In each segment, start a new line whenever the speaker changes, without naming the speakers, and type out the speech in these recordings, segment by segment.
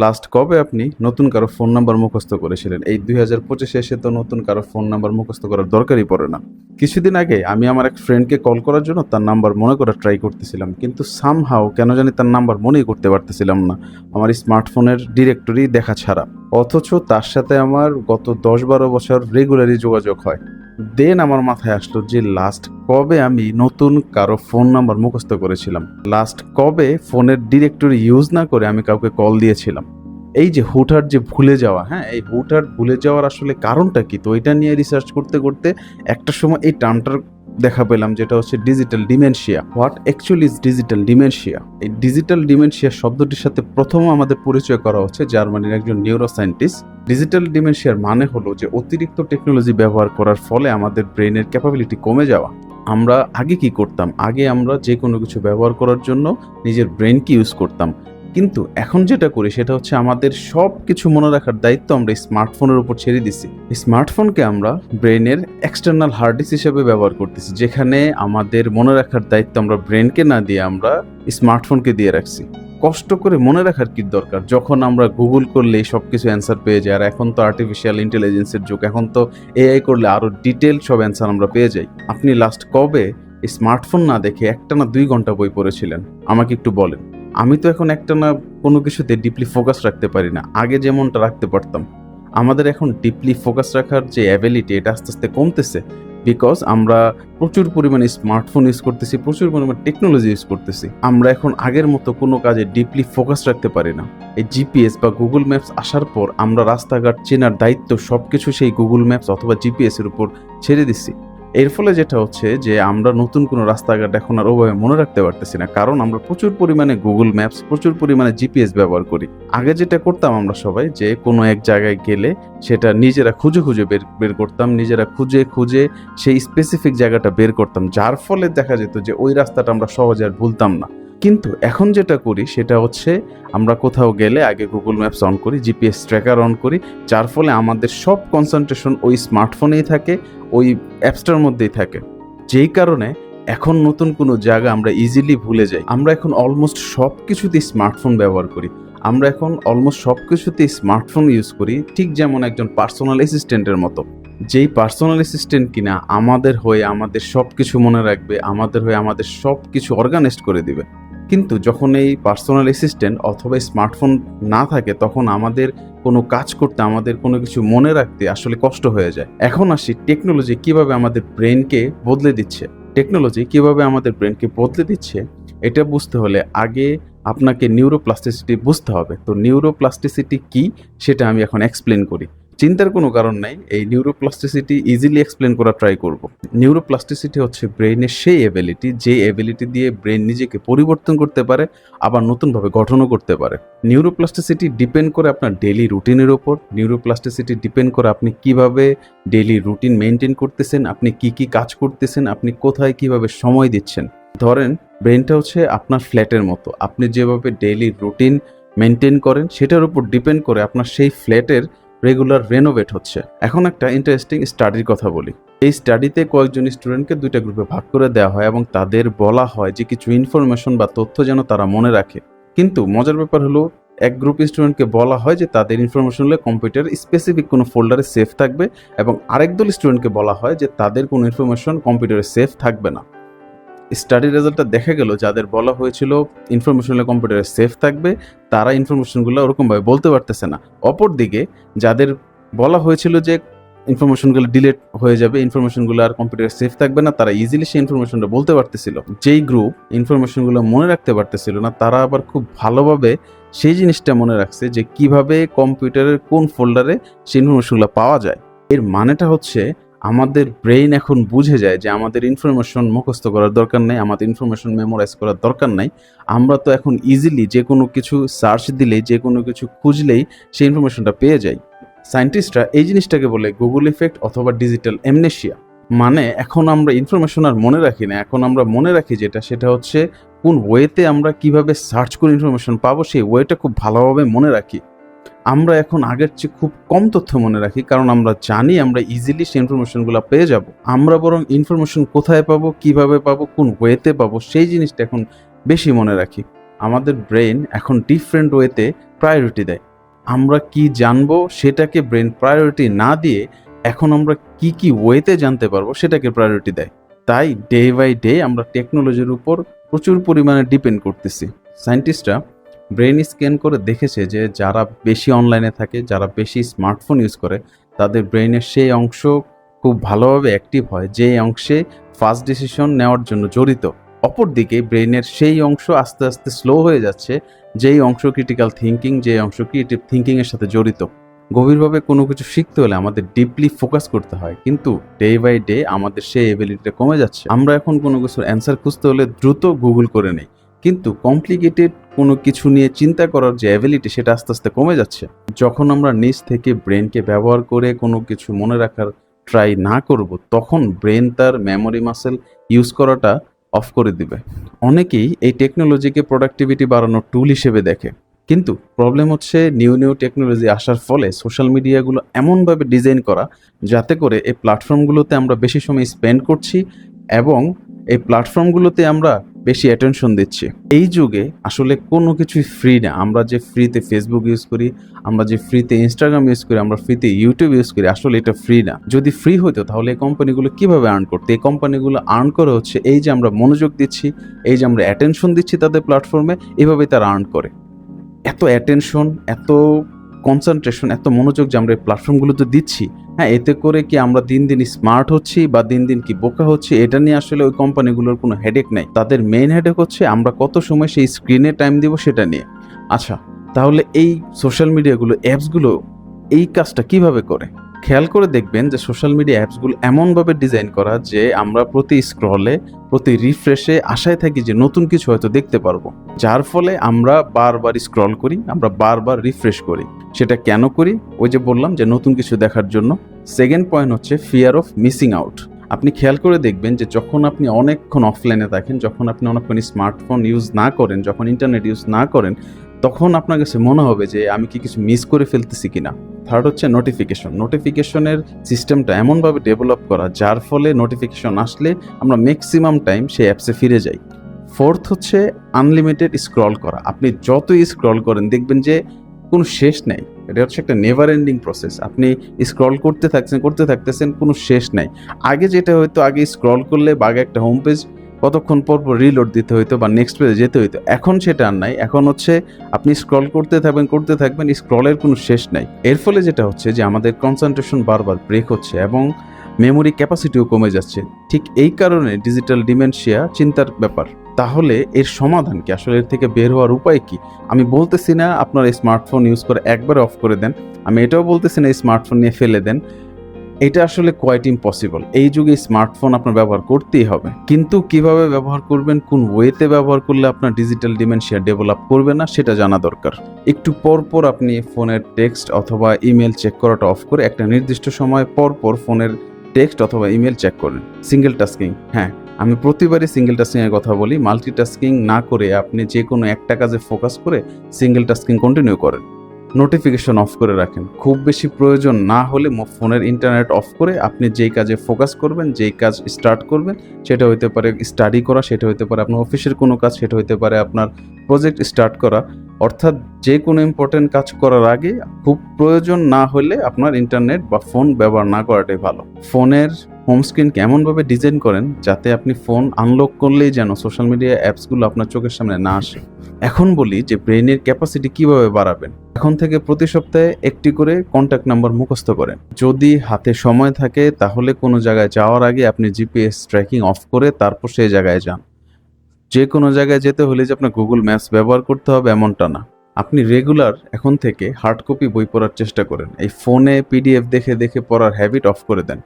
Last কবে আপনি নতুন কারও ফোন নাম্বার মুখস্থ করেছিলেন? এই দুই হাজার পঁচিশে এসে তো নতুন কারও ফোন নাম্বার মুখস্থ করার দরকারই পড়ে না। কিছুদিন আগে আমি আমার এক ফ্রেন্ডকে কল করার জন্য তার নাম্বার মনে করার ট্রাই করতেছিলাম, কিন্তু সামহাও কেন জানি তার নাম্বার মনেই করতে পারতেছিলাম না। আমার স্মার্টফোনের ডিরেক্টরি দেখা ছাড়া। অথচ তার সাথে আমার গত দশ বারো বছর রেগুলারই যোগাযোগ হয়। দেন আমার মাথায় আসলো যে লাস্ট কবে আমি নতুন কারও ফোন নাম্বার মুখস্থ করেছিলাম। লাস্ট কবে ফোনের ডিরেক্টরি ইউজ না করে আমি কাউকে কল দিয়েছিলাম। এই যে হুটহাট যে ভুলে যাওয়া হ্যাঁ এই হুটহাট ভুলে যাওয়ার আসলে কারণটা কি? তো এটা নিয়ে রিসার্চ করতে করতে একটা সময় এই টার্মটার দেখা পেলাম, যেটা হচ্ছে digital dementia what actually is digital dementia এই ডিজিটাল ডিমেনশিয়া শব্দটির সাথে প্রথম আমাদের পরিচয় করা হচ্ছে জার্মানির একজন নিউরো সায়েন্টিস্ট ডিজিটাল ডিমেনশিয়ার মানে হলো যে অতিরিক্ত টেকনোলজি ব্যবহার করার ফলে আমাদের ব্রেনের ক্যাপাবিলিটি কমে যাওয়া। আমরা আগে কি করতাম? আগে আমরা যে কোনো কিছু ব্যবহার করার জন্য নিজের ব্রেনকে ইউজ করতাম। কিন্তু এখন যেটা করি সেটা হচ্ছে আমাদের সব কিছু মনে রাখার দায়িত্ব আমরা স্মার্টফোনের উপর ছেড়ে দিছি। স্মার্টফোনকে আমরা ব্রেনের এক্সটার্নাল হার্ড ডিস্ক হিসেবে ব্যবহার করতেছি, যেখানে আমাদের মনে রাখার দায়িত্ব আমরা ব্রেনকে না দিয়ে আমরা স্মার্টফোনকে দিয়ে রাখছি। কষ্ট করে মনে রাখার কি দরকার? যখন আমরা গুগল করলে সব কিছু অ্যান্সার পেয়ে যাই, আর এখন তো আর্টিফিশিয়াল ইন্টেলিজেন্সের যুগ, এখন তো এআই করলে আরও ডিটেল সব অ্যান্সার আমরা পেয়ে যাই। আপনি লাস্ট কবে স্মার্টফোন না দেখে একটা না দুই ঘণ্টা বই পড়েছিলেন? আমাকে একটু বলেন। আমি তো এখন একটা না কোনো কিছুতে ডিপলি ফোকাস রাখতে পারি না। আগে যেমনটা রাখতে পারতাম। আমাদের এখন ডিপলি ফোকাস রাখার যে অ্যাবিলিটি এটা আস্তে আস্তে কমতেছে। বিকজ আমরা প্রচুর পরিমাণে স্মার্টফোন ইউজ করতেছি, প্রচুর পরিমাণে টেকনোলজি ইউজ করতেছি। আমরা এখন আগের মতো কোনো কাজে ডিপলি ফোকাস রাখতে পারি না। এই জিপিএস বা গুগল ম্যাপস আসার পর আমরা রাস্তাঘাট চেনার দায়িত্ব সব কিছু সেই গুগল ম্যাপস অথবা জিপিএসের উপর ছেড়ে দিচ্ছি এর ফলে যেটা হচ্ছে যে আমরা নতুন কোনো রাস্তাঘাট এখন আর ওভাবে মনে রাখতে পারতেছি না। কারণ আমরা প্রচুর পরিমাণে গুগল ম্যাপস প্রচুর পরিমাণে জিপিএস ব্যবহার করি। আগে যেটা করতাম আমরা সবাই যে কোনো এক জায়গায় গেলে সেটা নিজেরা খুঁজে খুঁজে বের বের করতাম, নিজেরা খুঁজে খুঁজে সেই স্পেসিফিক জায়গাটা বের করতাম। যার ফলে দেখা যেত যে ওই রাস্তাটা আমরা সহজে আর ভুলতাম না। কিন্তু এখন যেটা করি, সেটা হচ্ছে আমরা কোথাও গেলে আগে গুগল ম্যাপস অন করি জিপিএস ট্র্যাকার অন করি, যার ফলে আমাদের সব কনসেন্ট্রেশন ওই স্মার্টফোনেই থাকে, ওই অ্যাপসটার মধ্যেই থাকে। যেই কারণে এখন নতুন কোনো জায়গা আমরা ইজিলি ভুলে যাই। আমরা এখন অলমোস্ট সব কিছুতেই স্মার্টফোন ব্যবহার করি। আমরা এখন অলমোস্ট সব কিছুতেই স্মার্টফোন ইউজ করি, ঠিক যেমন একজন পার্সোনাল অ্যাসিস্ট্যান্টের মতো। যেই পার্সোনাল অ্যাসিস্ট্যান্ট কিনা আমাদের হয়ে আমাদের সব কিছু মনে রাখবে, আমাদের হয়ে আমাদের সব কিছু অর্গানাইজ করে দিবে। কিন্তু যখন এই পার্সোনাল অ্যাসিস্ট্যান্ট অথবা স্মার্টফোন না থাকে, তখন আমাদের কোনো কাজ করতে, আমাদের কোনো কিছু মনে রাখতে আসলে কষ্ট হয়ে যায়। এখন আসি টেকনোলজি কীভাবে আমাদের ব্রেনকে বদলে দিচ্ছে? টেকনোলজি কীভাবে আমাদের ব্রেনকে বদলে দিচ্ছে? এটা বুঝতে হলে আগে আপনাকে নিউরোপ্লাস্টিসিটি বুঝতে হবে। তো নিউরোপ্লাস্টিসিটি কি? সেটা আমি এখন এক্সপ্লেন করি। চিন্তার কোনো কারণ নাই, এই নিউরোপ্লাস্টিসিটি ইজিলি এক্সপ্লেন করা ট্রাই করব। নিউরোপ্লাস্টিসিটি হচ্ছে ব্রেনের সেই এবিলিটি যে এবিলিটি দিয়ে ব্রেন নিজেকে পরিবর্তন করতে পারে, আবার নতুনভাবে গঠনও করতে পারে। নিউরোপ্লাস্টিসিটি ডিপেন্ড করে আপনার ডেলি রুটিনের ওপর নিউরোপ্লাস্টিসিটি ডিপেন্ড করে আপনি কীভাবে ডেলি রুটিন মেনটেন করতেছেন, আপনি কি কি কাজ করতেছেন, আপনি কোথায় কীভাবে সময় দিচ্ছেন। ধরেন ব্রেনটা হচ্ছে আপনার ফ্ল্যাটের মতো, আপনি যেভাবে ডেইলি রুটিন মেনটেন করেন, সেটার উপর ডিপেন্ড করে আপনার সেই ফ্ল্যাটের রেগুলার রেনোভেট হচ্ছে। এখন একটা ইন্টারেস্টিং স্টাডির কথা বলি। এই স্টাডিতে কয়েকজন স্টুডেন্টকে দুইটা গ্রুপে ভাগ করে দেওয়া হয় এবং তাদের বলা হয় যে কিছু ইনফরমেশন বা তথ্য যেন তারা মনে রাখে। কিন্তু মজার ব্যাপার হলো, এক গ্রুপ স্টুডেন্টকে বলা হয় যে তাদের ইনফরমেশনগুলো কম্পিউটার স্পেসিফিক কোনো ফোল্ডারে সেফ থাকবে এবং আরেক দল স্টুডেন্টকে বলা হয় যে তাদের কোনো ইনফরমেশন কম্পিউটারে সেফ থাকবে না। স্টাডি রেজাল্টটা দেখা গেল, যাদের বলা হয়েছিল ইনফরমেশনগুলো কম্পিউটারে সেফ থাকবে, তারা ইনফরমেশনগুলো ওরকমভাবে বলতে পারতেছে না। অপরদিকে, যাদের বলা হয়েছিল যে ইনফরমেশনগুলো ডিলেট হয়ে যাবে ইনফরমেশনগুলো আর কম্পিউটারে সেফ থাকবে না, তারা ইজিলি সেই ইনফরমেশনটা বলতে পারতেছিল। যেই গ্রুপ ইনফরমেশনগুলো মনে রাখতে পারতেছিল না, তারা আবার খুব ভালোভাবে সেই জিনিসটা মনে রাখছে যে কীভাবে কম্পিউটারের কোন ফোল্ডারে সেই ইনফরমেশনগুলো পাওয়া যায়। এর মানেটা হচ্ছে আমাদের ব্রেইন এখন বুঝে যায় যে আমাদের ইনফরমেশন মুখস্থ করার দরকার নেই, আমাদের ইনফরমেশন মেমোরাইজ করার দরকার নাই। আমরা তো এখন ইজিলি যে কোনো কিছু সার্চ দিলেই, যে কোনো কিছু খুঁজলেই সেই ইনফরমেশনটা পেয়ে যাই। সায়েন্টিস্টরা এই জিনিসটাকে বলে গুগল ইফেক্ট অথবা ডিজিটাল এমনেশিয়া মানে এখন আমরা ইনফরমেশন আর মনে রাখি না, এখন আমরা মনে রাখি যেটা, সেটা হচ্ছে কোন ওয়েতে আমরা কীভাবে সার্চ করে ইনফরমেশন পাবো, সেই ওয়েটা খুব ভালোভাবে মনে রাখি। আমরা এখন আগের চেয়ে খুব কম তথ্য মনে রাখি, কারণ আমরা জানি আমরা ইজিলি সেই ইনফরমেশনগুলো পেয়ে যাব। আমরা বরং ইনফরমেশন কোথায় পাবো, কীভাবে পাবো, কোন ওয়েতে পাবো, সেই জিনিসটা এখন বেশি মনে রাখি। আমাদের ব্রেন এখন ডিফারেন্ট ওয়েতে প্রায়োরিটি দেয়। আমরা কি জানব, সেটাকে ব্রেন প্রায়োরিটি না দিয়ে এখন আমরা কি কি ওয়েতে জানতে পারব, সেটাকে প্রায়োরিটি দেয়। তাই ডে বাই ডে আমরা টেকনোলজির উপর প্রচুর পরিমাণে ডিপেন্ড করতেছি। সায়েন্টিস্টরা ব্রেন স্ক্যান করে দেখেছে যে যারা বেশি অনলাইনে থাকে, যারা বেশি স্মার্টফোন ইউজ করে, তাদের ব্রেনের সেই অংশ খুব ভালোভাবে অ্যাক্টিভ হয় যে অংশে ফাস্ট ডিসিশন নেওয়ার জন্য জড়িত। অপরদিকে ব্রেনের সেই অংশ আস্তে আস্তে স্লো হয়ে যাচ্ছে, যেই অংশ ক্রিটিক্যাল থিঙ্কিং যে অংশ ক্রিয়েটিভ থিঙ্কিংয়ের সাথে জড়িত। গভীরভাবে কোনো কিছু শিখতে হলে আমাদের ডিপলি ফোকাস করতে হয়, কিন্তু ডে বাই ডে আমাদের সেই এবিলিটিটা কমে যাচ্ছে। আমরা এখন কোনো কিছুর অ্যান্সার খুঁজতে হলে দ্রুত গুগল করে নেই, কিন্তু কমপ্লিকেটেড কোনো কিছু নিয়ে চিন্তা করার যে অ্যাবিলিটি সেটা আস্তে আস্তে কমে যাচ্ছে। যখন আমরা নিজ থেকে ব্রেনকে ব্যবহার করে কোনো কিছু মনে রাখার ট্রাই না করব, তখন ব্রেন তার মেমোরি মাসেল ইউজ করাটা অফ করে দিবে। অনেকেই এই টেকনোলজিকে প্রোডাক্টিভিটি বাড়ানোর টুল হিসেবে দেখে। কিন্তু প্রবলেম হচ্ছে নিউ নিউ টেকনোলজি আসার ফলে সোশ্যাল মিডিয়াগুলো এমনভাবে ডিজাইন করা যাতে করে এই প্ল্যাটফর্মগুলোতে আমরা বেশি সময় স্পেন্ড করছি এবং এই প্ল্যাটফর্মগুলোতে আমরা বেশি অ্যাটেনশন দিচ্ছি। এই যুগে আসলে কোনো কিছুই ফ্রি না। আমরা যে ফ্রিতে ফেসবুক ইউজ করি, আমরা যে ফ্রিতে ইনস্টাগ্রাম ইউজ করি, আমরা ফ্রিতে ইউটিউব ইউজ করি, আসলে এটা ফ্রি না। যদি ফ্রি হতো তাহলে এই কোম্পানিগুলো কীভাবে আর্ন করতো? এই কোম্পানিগুলো আর্ন করে হচ্ছে এই যে আমরা মনোযোগ দিচ্ছি, এই যে আমরা অ্যাটেনশন দিচ্ছি তাদের প্ল্যাটফর্মে এভাবেই তারা আর্ন করে। এত অ্যাটেনশন এত কনসেন্ট্রেশন এত মনোযোগ যে আমরা এই প্ল্যাটফর্মগুলোতে দিচ্ছি হ্যাঁ এতে করে কি আমরা দিন দিন স্মার্ট হচ্ছি বা দিন দিন কি বোকা হচ্ছি, এটা নিয়ে আসলে ওই কোম্পানিগুলোর কোনো হেডেক নাই। তাদের মেইন হেডেক হচ্ছে আমরা কত সময় সেই স্ক্রিনে টাইম দিব সেটা নিয়ে। আচ্ছা তাহলে এই সোশ্যাল মিডিয়াগুলো অ্যাপসগুলো এই কাজটা কীভাবে করে? খেয়াল করে দেখবেন যে সোশ্যাল মিডিয়া অ্যাপসগুলো এমনভাবে ডিজাইন করা যে আমরা প্রতি স্ক্রলে প্রতি রিফ্রেশে আশায় থাকি যে নতুন কিছু হয়তো দেখতে পারব। যার ফলে আমরা বারবার স্ক্রল করি, আমরা বারবার রিফ্রেশ করি। সেটা কেন করি? ওই যে বললাম যে নতুন কিছু দেখার জন্য। সেকেন্ড পয়েন্ট হচ্ছে ফিয়ার অফ মিসিং আউট আপনি খেয়াল করে দেখবেন যে যখন আপনি অনেকক্ষণ অফলাইনে থাকেন, যখন আপনি অনেকক্ষণ স্মার্টফোন ইউজ না করেন, যখন ইন্টারনেট ইউজ না করেন, তখন আপনার কাছে মনে হবে যে আমি কি কিছু মিস করে ফেলতেছি কিনা। থার্ড হচ্ছে নোটিফিকেশন নোটিফিকেশনের সিস্টেমটা এমনভাবে ডেভেলপ করা, যার ফলে নোটিফিকেশন আসলে আমরা ম্যাক্সিমাম টাইম সেই অ্যাপসে ফিরে যাই। ফোর্থ হচ্ছে আনলিমিটেড স্ক্রল করা। আপনি যতই স্ক্রল করেন, দেখবেন যে কোনো শেষ নেই। এটা হচ্ছে একটা নেভার এন্ডিং প্রসেস আপনি স্ক্রল করতে থাকছেন, করতে থাকতেছেন, কোনো শেষ নাই। আগে যেটা হয়তো, আগে স্ক্রল করলে বা আগে একটা হোম পেজ কতক্ষণ পর পর রিলোড দিতে হইতো বা নেক্সট পেজে যেতে হইতো? এখন সেটা আর নাই। এখন হচ্ছে আপনি স্ক্রল করতে থাকবেন করতে থাকবেন স্ক্রলের কোনো শেষ নাই। এর ফলে যেটা হচ্ছে যে আমাদের কনসেন্ট্রেশন বারবার ব্রেক হচ্ছে এবং মেমোরি ক্যাপাসিটিও কমে যাচ্ছে। ঠিক এই কারণে ডিজিটাল ডিমেনশিয়া চিন্তার ব্যাপার। তাহলে এর সমাধান কি? আসলে এর থেকে বের হওয়ার উপায় কি? আমি বলতেছি না আপনার স্মার্টফোন ইউজ করে একবারে অফ করে দেন। আমি এটাও বলতেছি না স্মার্টফোন নিয়ে ফেলে দেন। এটা আসলে কোয়াইট ইম্পসিবল এই যুগে স্মার্টফোন আপনার ব্যবহার করতেই হবে। কিন্তু কীভাবে ব্যবহার করবেন, কোন ওয়েতে ব্যবহার করলে আপনার ডিজিটাল ডিমেনশিয়া ডেভেলপ করবে না, সেটা জানা দরকার। একটু পর পর আপনি ফোনের টেক্সট অথবা ইমেল চেক করাটা অফ করে একটা নির্দিষ্ট সময় পর পর ফোনের টেক্সট অথবা ইমেল চেক করেন। সিঙ্গেল টাস্কিং হ্যাঁ আমি প্রতিবারই সিঙ্গেল টাস্কিংয়ের কথা বলি। মাল্টিটাস্কিং না করে আপনি যে কোনো একটা কাজে ফোকাস করে সিঙ্গেল টাস্কিং কন্টিনিউ করেন। নোটিফিকেশন অফ করে রাখেন। খুব বেশি প্রয়োজন না হলে ফোনের ইন্টারনেট অফ করে আপনি যেই কাজে ফোকাস করবেন, যেই কাজ স্টার্ট করবেন, সেটা হইতে পারে স্টাডি করা, সেটা হইতে পারে আপনার অফিসের কোনো কাজ, সেটা হইতে পারে আপনার প্রজেক্ট স্টার্ট করা। অর্থাৎ যে কোনো ইম্পর্টেন্ট কাজ করার আগে খুব প্রয়োজন না হলে আপনার ইন্টারনেট বা ফোন ব্যবহার না করাটাই ভালো। ফোনের হোম স্ক্রিন কেমনভাবে ডিজাইন করেন যাতে আপনি ফোন আনলক করলেই যেন সোশ্যাল মিডিয়া অ্যাপসগুলো আপনার চোখের সামনে না আসে। এখন বলি যে ব্রেনের ক্যাপাসিটি কীভাবে বাড়াবেন? এখন থেকে প্রতি সপ্তাহে একটি করে কন্ট্যাক্ট নাম্বার মুখস্থ করেন। যদি হাতে সময় থাকে তাহলে কোনো জায়গায় যাওয়ার আগে আপনি জিপিএস ট্র্যাকিং অফ করে তারপর সেই জায়গায় যান। যে কোনো জায়গায় যেতে হলে যে আপনার গুগল ম্যাপস ব্যবহার করতে হবে এমনটা না। আপনি রেগুলার এখন থেকে হার্ড কপি বই পড়ার চেষ্টা করেন। এই ফোনে পিডিএফ দেখে দেখে পড়ার হ্যাবিট অফ করে দেন।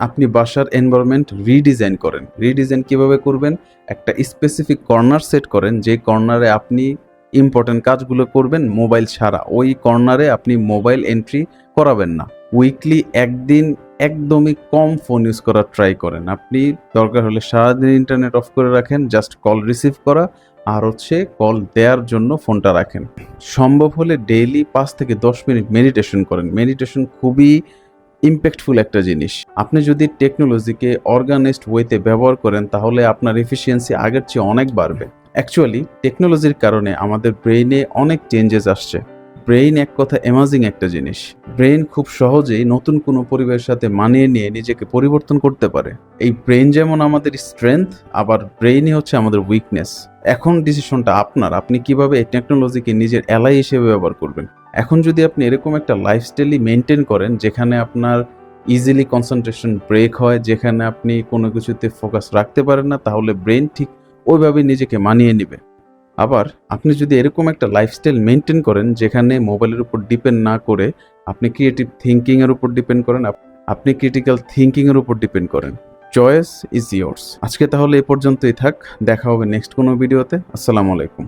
আপনি বাসার এনভায়রনমেন্ট রিডিজাইন করেন। রিডিজাইন কীভাবে করবেন? একটা স্পেসিফিক কর্নার সেট করেন। যে কর্নারে আপনি ইম্পর্টেন্ট কাজগুলো করবেন মোবাইল ছাড়া। ওই কর্নারে আপনি মোবাইল এন্ট্রি করাবেন না। উইকলি একদিন একদমই কম ফোন ইউজ করার ট্রাই করেন। আপনি দরকার হলে সারাদিন ইন্টারনেট অফ করে রাখেন জাস্ট কল রিসিভ করা, আর হচ্ছে কল দেওয়ার জন্য ফোনটা রাখেন। সম্ভব হলে ডেইলি পাঁচ থেকে দশ মিনিট মেডিটেশন করেন। মেডিটেশন খুবই ইম্প্যাক্টফুল একটা জিনিস। আপনি যদি টেকনোলজিকে অর্গানাইজড ওয়েতে ব্যবহার করেন, তাহলে আপনার এফিসিয়েন্সি আগের চেয়ে অনেক বাড়বে। অ্যাকচুয়ালি টেকনোলজির কারণে আমাদের ব্রেইনে অনেক চেঞ্জেস আসছে। ব্রেইন এক কথা অ্যামাজিং একটা জিনিস। ব্রেইন খুব সহজেই নতুন কোনো পরিবেশের সাথে মানিয়ে নিয়ে নিজেকে পরিবর্তন করতে পারে। এই ব্রেইন যেমন আমাদের স্ট্রেংথ আবার ব্রেইনই হচ্ছে আমাদের উইকনেস এখন ডিসিশনটা আপনার, আপনি কীভাবে এই টেকনোলজিকে নিজের অ্যালাই হিসেবে ব্যবহার করবেন? এখন যদি আপনি এরকম একটা লাইফস্টাইলই মেনটেন করেন, যেখানে আপনার ইজিলি কনসেন্ট্রেশন ব্রেক হয়, যেখানে আপনি কোনো কিছুতে ফোকাস রাখতে পারেন না, তাহলে ব্রেন ঠিক ওইভাবে নিজেকে মানিয়ে নেবে। আবার আপনি যদি এরকম একটা লাইফস্টাইল মেনটেন করেন যেখানে মোবাইলের উপর ডিপেন্ড না করে আপনি ক্রিয়েটিভ থিঙ্কিংয়ের উপর ডিপেন্ড করেন আপনি ক্রিটিক্যাল থিঙ্কিংয়ের উপর ডিপেন্ড করেন। চয়েস ইজ ইয়ার্স আজকে তাহলে এ পর্যন্তই থাক। দেখা হবে নেক্সট কোনো ভিডিওতে আসসালামু আলাইকুম।